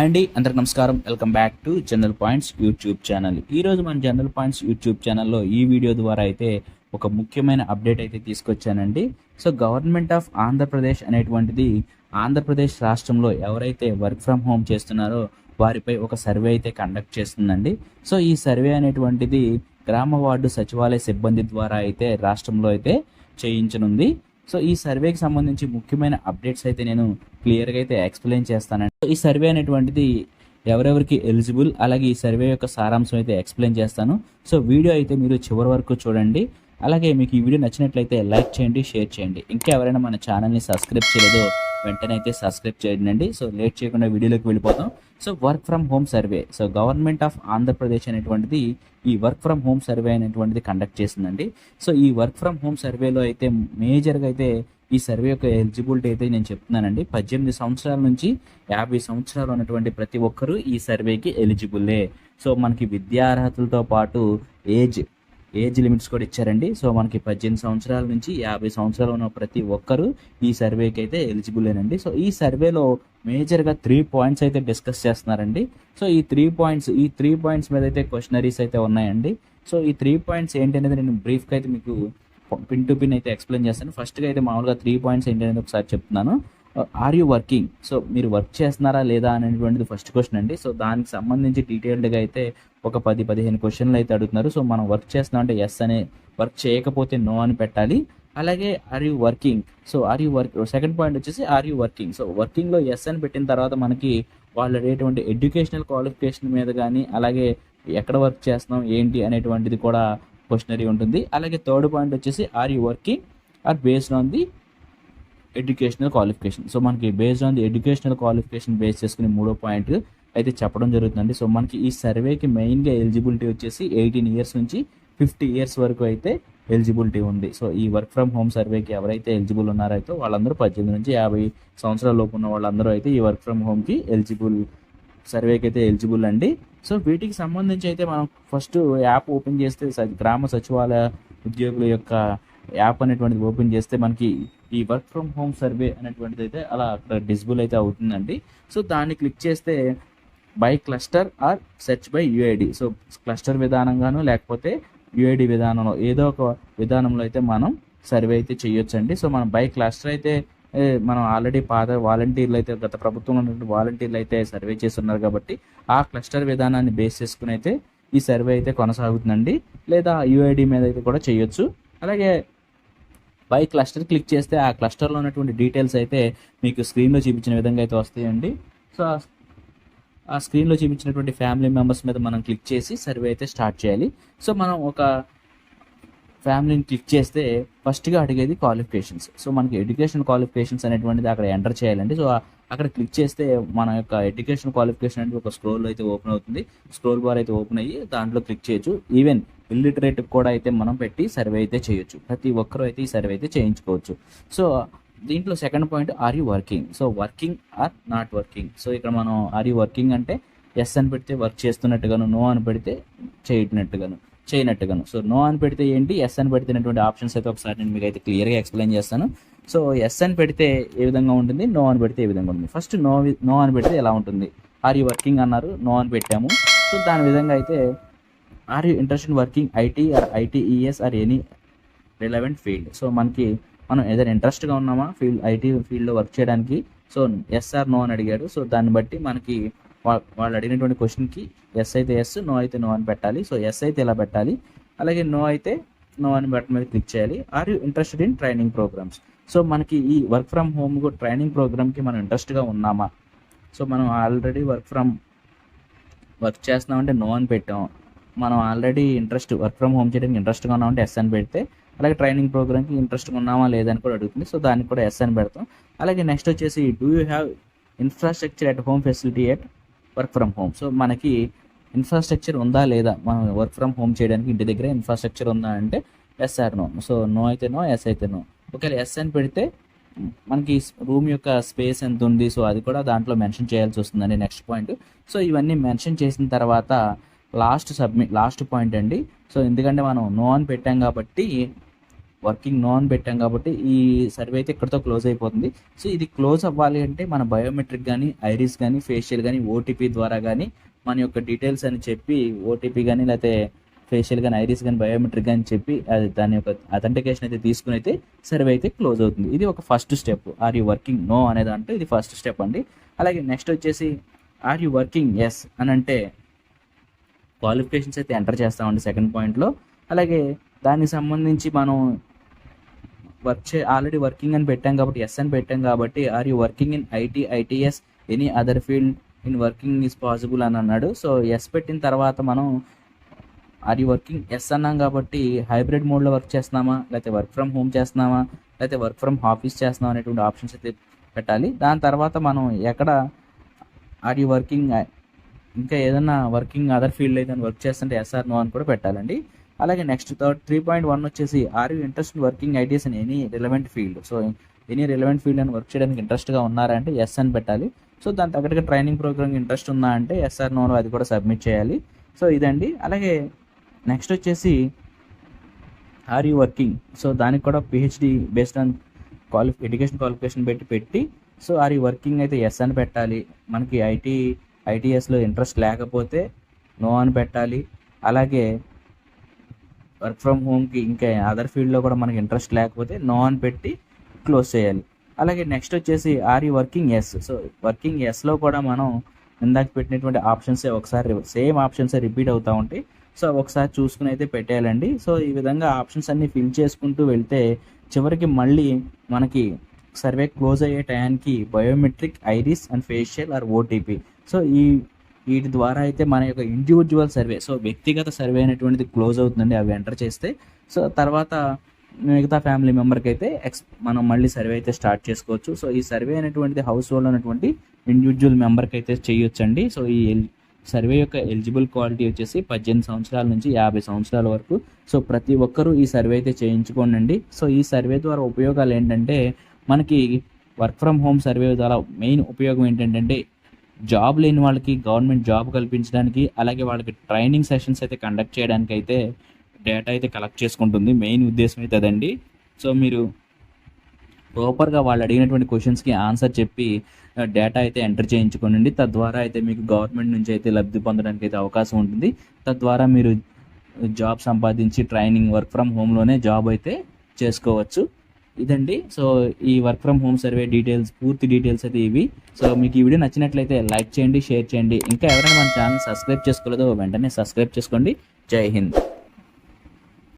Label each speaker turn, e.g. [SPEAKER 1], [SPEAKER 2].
[SPEAKER 1] అండి అందరికి నమస్కారం. Welcome back to general points YouTube channel. ఈ రోజు మన జనరల్ పాయింట్స్ యూట్యూబ్ ఛానల్లో ఈ వీడియో ద్వారా అయితే ఒక ముఖ్యమైన అప్డేట్ అయితే తీసుకొచ్చానండి. సో గవర్నమెంట్ ఆఫ్ ఆంధ్రప్రదేశ్ అనేటువంటిది ఆంధ్రప్రదేశ్ రాష్ట్రంలో ఎవరైతే వర్క్ ఫ్రమ్ హోమ్ చేస్తున్నారో వారిపై ఒక సర్వే అయితే కండక్ట్ చేస్తుందండి. సో ఈ సర్వే అనేటువంటిది గ్రామ వార్డు సచివాలయ సిబ్బంది ద్వారా అయితే రాష్ట్రంలో అయితే చేయించనుంది. సో ఈ సర్వేకి సంబంధించి ముఖ్యమైన అప్డేట్స్ అయితే నేను క్లియర్గా అయితే ఎక్స్ప్లెయిన్ చేస్తానండి. సో ఈ సర్వే అనేటువంటిది ఎవరెవరికి ఎలిజిబుల్ అలాగే ఈ సర్వే యొక్క సారాంశం అయితే ఎక్స్ప్లెయిన్ చేస్తాను. సో వీడియో అయితే మీరు చివరి వరకు చూడండి. అలాగే మీకు ఈ వీడియో నచ్చినట్లయితే లైక్ చేయండి షేర్ చేయండి. ఇంకా ఎవరైనా మన ఛానల్ని సబ్స్క్రైబ్ చేయలేదో వెంటనే అయితే సబ్స్క్రైబ్ చేయండి. సో లేట్ చేయకుండా వీడియోలోకి వెళ్ళిపోతాం. So work from home survey. So government of Andhra Pradesh అనేటువంటిది ఈ వర్క్ ఫ్రమ్ హోమ్ సర్వే అనేటువంటిది కండక్ట్ చేసిందండి. సో ఈ వర్క్ ఫ్రమ్ హోమ్ సర్వేలో అయితే మేజర్గా అయితే ఈ సర్వే యొక్క ఎలిజిబిలిటీ అయితే నేను చెప్తున్నానండి. పద్దెనిమిది సంవత్సరాల నుంచి యాభై సంవత్సరాలు ఉన్నటువంటి ప్రతి ఒక్కరూ ఈ సర్వేకి ఎలిజిబుల్లే సో మనకి విద్యార్హతలతో పాటు ఏజ్ ఏజ్ లిమిట్స్ కూడా ఇచ్చారండి. సో మనకి పద్దెనిమిది సంవత్సరాల నుంచి యాభై సంవత్సరాలు ఉన్న ప్రతి ఒక్కరూ ఈ సర్వేకి అయితే ఎలిజిబులేనండి. సో ఈ సర్వేలో మేజర్గా త్రీ పాయింట్స్ అయితే డిస్కస్ చేస్తున్నారండి. సో ఈ త్రీ పాయింట్స్ ఈ త్రీ పాయింట్స్ మీద అయితే క్వశ్చనరీస్ అయితే ఉన్నాయండి. సో ఈ త్రీ పాయింట్స్ ఏంటి అనేది నేను బ్రీఫ్గా అయితే మీకు పిన్ టు పిన్ అయితే ఎక్స్ప్లెయిన్ చేస్తాను. ఫస్ట్గా అయితే మామూలుగా త్రీ పాయింట్స్ ఏంటి అనేది ఒకసారి చెప్తున్నాను. ఆర్ యూ వర్కింగ్ సో మీరు వర్క్ చేస్తున్నారా లేదా అనేటువంటిది ఫస్ట్ క్వశ్చన్ అండి. సో దానికి సంబంధించి డీటెయిల్డ్గా అయితే ఒక పది పదిహేను క్వశ్చన్లు అయితే అడుగుతున్నారు. సో మనం వర్క్ చేస్తున్నాం అంటే ఎస్ అనే వర్క్ చేయకపోతే నో అని పెట్టాలి. అలాగే are you working so are you work second point వచ్చేసి ఆర్ యూ వర్కింగ్ సో వర్కింగ్లో ఎస్ అని పెట్టిన తర్వాత మనకి వాళ్ళు అడిగేటువంటి ఎడ్యుకేషనల్ క్వాలిఫికేషన్ మీద కానీ అలాగే ఎక్కడ వర్క్ చేస్తున్నాం ఏంటి అనేటువంటిది కూడా క్వశ్చనరీ ఉంటుంది. అలాగే థర్డ్ పాయింట్ వచ్చేసి are you working are based on the educational qualification so మనకి based on the educational qualification base చేసుకుని మూడో పాయింట్ అయితే చెప్పడం జరుగుతుందండి. సో మనకి ఈ సర్వేకి మెయిన్గా ఎలిజిబిలిటీ వచ్చేసి ఎయిటీన్ ఇయర్స్ నుంచి ఫిఫ్టీ ఇయర్స్ వరకు అయితే ఎలిజిబిలిటీ ఉంది. సో ఈ వర్క్ ఫ్రమ్ హోమ్ సర్వేకి ఎవరైతే ఎలిజిబుల్ ఉన్నారైతే వాళ్ళందరూ పద్దెనిమిది నుంచి యాభై సంవత్సరాల లోపు ఉన్న వాళ్ళందరూ అయితే ఈ వర్క్ ఫ్రమ్ హోమ్కి ఎలిజిబుల్ సర్వేకి అయితే ఎలిజిబుల్ అండి. సో వీటికి సంబంధించి అయితే మనం ఫస్ట్ యాప్ ఓపెన్ చేస్తే స- గ్రామ సచివాలయ ఉద్యోగుల యొక్క యాప్ అనేటువంటిది ఓపెన్ చేస్తే మనకి ఈ వర్క్ ఫ్రమ్ హోమ్ సర్వే అనేటువంటిది అయితే అలా అక్కడ డిజిబుల్ అయితే అవుతుందండి. సో దాన్ని క్లిక్ చేస్తే by cluster or search by UID. So cluster విధానంగాను లేకపోతే యుఐడి విధానంలో ఏదో ఒక విధానంలో అయితే మనం సర్వే అయితే చేయొచ్చండి. సో మనం బై క్లస్టర్ అయితే మనం ఆల్రెడీ పాత వాలంటీర్లు అయితే గత ప్రభుత్వంలో ఉన్నటువంటి వాలంటీర్లు అయితే సర్వే చేస్తున్నారు కాబట్టి ఆ క్లస్టర్ విధానాన్ని బేస్ చేసుకుని అయితే ఈ సర్వే అయితే కొనసాగుతుందండి. లేదా యుఐడి మీద అయితే కూడా చేయొచ్చు. అలాగే బై క్లస్టర్ క్లిక్ చేస్తే ఆ క్లస్టర్లో ఉన్నటువంటి డీటెయిల్స్ అయితే మీకు స్క్రీన్లో చూపించిన విధంగా అయితే వస్తాయండి. సో ఆ- స్క్రీన్లో చూపించినటువంటి ఫ్యామిలీ మెంబర్స్ మీద మనం క్లిక్ చేసి సర్వే అయితే స్టార్ట్ చేయాలి. సో మనం ఒక ఫ్యామిలీని క్లిక్ చేస్తే ఫస్ట్గా అడిగేది క్వాలిఫికేషన్స్ సో మనకి ఎడ్యుకేషన్ క్వాలిఫికేషన్స్ అనేటువంటిది అక్కడ ఎంటర్ చేయాలండి. సో అక్కడ క్లిక్ చేస్తే మన యొక్క ఎడ్యుకేషన్ క్వాలిఫికేషన్ అనేది ఒక స్క్రోల్ అయితే ఓపెన్ అవుతుంది. స్క్రోల్ బార్ అయితే ఓపెన్ అయ్యి దాంట్లో క్లిక్ చేయొచ్చు. ఈవెన్ ఇల్లిటరేట్ కూడా అయితే మనం పెట్టి సర్వే అయితే చేయొచ్చు. ప్రతి ఒక్కరూ అయితే ఈ సర్వే అయితే చేయించుకోవచ్చు. సో దీంట్లో second point are you working so working or not working so ఇక్కడ మనం ఆర్ యూ వర్కింగ్ అంటే ఎస్ అని పెడితే వర్క్ చేస్తున్నట్టుగాను నో అని పెడితే చేయనట్టుగాను చేయనట్టుగాను. సో నో అని పెడితే ఏంటి? ఎస్ అని పెడితేనటువంటి ఆప్షన్స్ అయితే ఒకసారి నేను మీకు అయితే క్లియర్గా ఎక్స్ప్లెయిన్ చేస్తాను. సో ఎస్ అని పెడితే ఏ విధంగా ఉంటుంది? నో అని పెడితే ఏ విధంగా ఉంటుంది? ఫస్ట్ నో నో అని పెడితే ఎలా ఉంటుంది? ఆర్ యూ వర్కింగ్ అన్నారు నో అని పెట్టాము. సో దాని విధంగా అయితే are you interest in working IT or ITES or any relevant field so మనకి మనం ఏదైనా ఇంట్రెస్ట్గా ఉన్నామా? ఫీల్డ్ ఐటీ ఫీల్డ్లో వర్క్ చేయడానికి? సో ఎస్ఆర్ నో అని అడిగాడు. సో దాన్ని బట్టి మనకి వా- వాళ్ళు అడిగినటువంటి క్వశ్చన్కి ఎస్ అయితే ఎస్ నో అయితే నో అని పెట్టాలి. సో ఎస్ అయితే ఇలా పెట్టాలి? అలాగే నో అయితే నో అని బటన్ మీద క్లిక్ చేయాలి. Are you interested in training programmes so మనకి ఈ వర్క్ ఫ్రమ్ హోమ్ ట్రైనింగ్ ప్రోగ్రామ్కి మనం ఇంట్రెస్ట్గా ఉన్నామా? సో మనం ఆల్రెడీ వర్క్ ఫ్రమ్ వర్క్ చేస్తున్నామంటే నో అని పెట్టాం. మనం already interest work from home చేయడానికి ఇంట్రెస్ట్గా ఉన్నామంటే ఎస్ అని పెడితే అలాగే ట్రైనింగ్ ప్రోగ్రామ్కి ఇంట్రెస్ట్ ఉన్నామా లేదని కూడా అడుగుతుంది. సో దానికి కూడా ఎస్ అని పెడతాం. అలాగే నెక్స్ట్ వచ్చేసి do you have infrastructure at home facility at work from home so మనకి ఇన్ఫ్రాస్ట్రక్చర్ ఉందా లేదా? మనం వర్క్ ఫ్రమ్ హోమ్ చేయడానికి ఇంటి దగ్గర ఇన్ఫ్రాస్ట్రక్చర్ ఉందా అంటే yes or no so no అయితే నో ఎస్ అయితే నో ఒకవేళ ఎస్ అని పెడితే మనకి రూమ్ యొక్క స్పేస్ ఎంత ఉంది? సో అది కూడా దాంట్లో మెన్షన్ చేయాల్సి వస్తుందండి నెక్స్ట్ పాయింట్ సో ఇవన్నీ మెన్షన్ చేసిన తర్వాత లాస్ట్ సబ్మిట్ లాస్ట్ పాయింట్ అండి. సో ఎందుకంటే మనం నో అని పెట్టాం కాబట్టి వర్కింగ్ నో అని పెట్టాం కాబట్టి ఈ సర్వే అయితే ఇక్కడతో క్లోజ్ అయిపోతుంది. సో ఇది క్లోజ్ అవ్వాలి అంటే మన బయోమెట్రిక్ కానీ ఐరిస్ కానీ ఫేషియల్ కానీ ఓటీపీ ద్వారా కానీ మన యొక్క డీటెయిల్స్ అని చెప్పి ఓటీపీ కానీ లేకపోతే ఫేషియల్ కానీ ఐరిస్ కానీ బయోమెట్రిక్ కానీ చెప్పి అది దాని యొక్క అథెంటికేషన్ అయితే తీసుకుని అయితే సర్వే అయితే క్లోజ్ అవుతుంది. ఇది ఒక first step. Are you working no అనేది అంటే ఇది ఫస్ట్ స్టెప్ అండి. అలాగే నెక్స్ట్ వచ్చేసి ఆర్ యూ వర్కింగ్ ఎస్ అని అంటే క్వాలిఫికేషన్స్ అయితే ఎంటర్ చేస్తామండి సెకండ్ పాయింట్లో. అలాగే దానికి సంబంధించి మనం వర్క్ చే ఆల్రెడీ వర్కింగ్ అని పెట్టాం కాబట్టి ఎస్ అని పెట్టాం కాబట్టి are you working in IT ITES any other field in working is possible అని అన్నాడు. సో ఎస్ పెట్టిన తర్వాత మనం ఆర్ యూ వర్కింగ్ ఎస్ అన్నాం కాబట్టి హైబ్రిడ్ మోడ్లో వర్క్ చేస్తున్నామా? లేకపోతే వర్క్ ఫ్రమ్ హోమ్ చేస్తున్నామా? లేకపోతే వర్క్ ఫ్రమ్ ఆఫీస్ చేస్తున్నామా? అనేటువంటి ఆప్షన్స్ అయితే పెట్టాలి. దాని తర్వాత మనం ఎక్కడ ఆర్ యూ వర్కింగ్ ఇంకా ఏదైనా వర్కింగ్ అదర్ ఫీల్డ్ అయితే వర్క్ చేస్తుంటే ఎస్ఆర్ నో అని కూడా పెట్టాలండి. అలాగే next third three point one వచ్చేసి are you interest working ideas in any relevant field so any relevant field అని వర్క్ చేయడానికి ఇంట్రెస్ట్గా ఉన్నారా అంటే ఎస్ అని పెట్టాలి. సో దాని తగ్గట్టుగా ట్రైనింగ్ ప్రోగ్రామ్ ఇంట్రెస్ట్ ఉందా అంటే ఎస్ఆర్ నోలో అది కూడా సబ్మిట్ చేయాలి. సో ఇదండి. అలాగే నెక్స్ట్ వచ్చేసి ఆర్ యూ వర్కింగ్ సో దానికి కూడా పిహెచ్డి బేస్డ్ ఆన్ క్వాలిఫి ఎడ్యుకేషన్ క్వాలిఫికేషన్ పెట్టి పెట్టి సో ఆర్ యూ వర్కింగ్ అయితే ఎస్ అని పెట్టాలి. మనకి ఐటీ ఐటీఎస్లో ఇంట్రెస్ట్ లేకపోతే నో అని పెట్టాలి. అలాగే వర్క్ ఫ్రమ్ హోమ్కి ఇంకా అదర్ ఫీల్డ్లో కూడా మనకి ఇంట్రెస్ట్ లేకపోతే నో అని పెట్టి క్లోజ్ చేయాలి. అలాగే నెక్స్ట్ వచ్చేసి are you working yes? So working ఎస్లో కూడా మనం ఇందాక పెట్టినటువంటి ఆప్షన్సే ఒకసారి సేమ్ ఆప్షన్సే రిపీట్ అవుతూ ఉంటాయి. సో ఒకసారి చూసుకుని అయితే పెట్టేయాలండి. సో ఈ విధంగా ఆప్షన్స్ అన్నీ ఫిల్ చేసుకుంటూ వెళ్తే చివరికి మళ్ళీ మనకి సర్వే క్లోజ్ అయ్యే టయానికి biometric iris and facial or OTP so ఈ వీటి ద్వారా అయితే మన యొక్క ఇండివిజువల్ సర్వే సో వ్యక్తిగత సర్వే అనేటువంటిది క్లోజ్ అవుతుందండి అవి ఎంటర్ చేస్తే. సో తర్వాత మిగతా ఫ్యామిలీ మెంబర్కి అయితే ఎక్స్ మనం మళ్ళీ సర్వే అయితే స్టార్ట్ చేసుకోవచ్చు. సో ఈ సర్వే అనేటువంటిది హౌస్ హోల్డ్ అనేటువంటి ఇండివిజువల్ మెంబర్కి అయితే చేయొచ్చండి. సో ఈ ఎల్ సర్వే యొక్క ఎలిజిబుల్ క్వాలిటీ వచ్చేసి పద్దెనిమిది సంవత్సరాల నుంచి యాభై సంవత్సరాల వరకు. సో ప్రతి ఒక్కరూ ఈ సర్వే అయితే చేయించుకోండి సో ఈ సర్వే ద్వారా ఉపయోగాలు ఏంటంటే మనకి వర్క్ ఫ్రమ్ హోమ్ సర్వే ద్వారా మెయిన్ ఉపయోగం ఏంటంటే జాబ్ లేని వాళ్ళకి గవర్నమెంట్ జాబ్ కల్పించడానికి అలాగే వాళ్ళకి ట్రైనింగ్ సెషన్స్ అయితే కండక్ట్ చేయడానికి అయితే డేటా అయితే కలెక్ట్ చేసుకుంటుంది. మెయిన్ ఉద్దేశం అయితే అదండి. సో మీరు ప్రాపర్గా వాళ్ళు అడిగినటువంటి క్వశ్చన్స్కి ఆన్సర్ చెప్పి డేటా అయితే ఎంటర్ చేయించుకోనండి. తద్వారా అయితే మీకు గవర్నమెంట్ నుంచి అయితే లబ్ధి పొందడానికి అయితే అవకాశం ఉంటుంది. తద్వారా మీరు జాబ్ సంపాదించి ట్రైనింగ్ వర్క్ ఫ్రమ్ హోమ్లోనే జాబ్ అయితే చేసుకోవచ్చు. ఇదండి. సో ఈ work from home survey details పూర్తి డీటెయిల్స్ అయితే ఇవి. సో మీకు ఈ వీడియో నచ్చినట్లయితే లైక్ చేయండి షేర్ చేయండి. ఇంకా ఎవరైనా మన ఛానల్ సబ్స్క్రైబ్ చేసుకోలేదో వెంటనే సబ్స్క్రైబ్ చేసుకోండి. జై హింద్.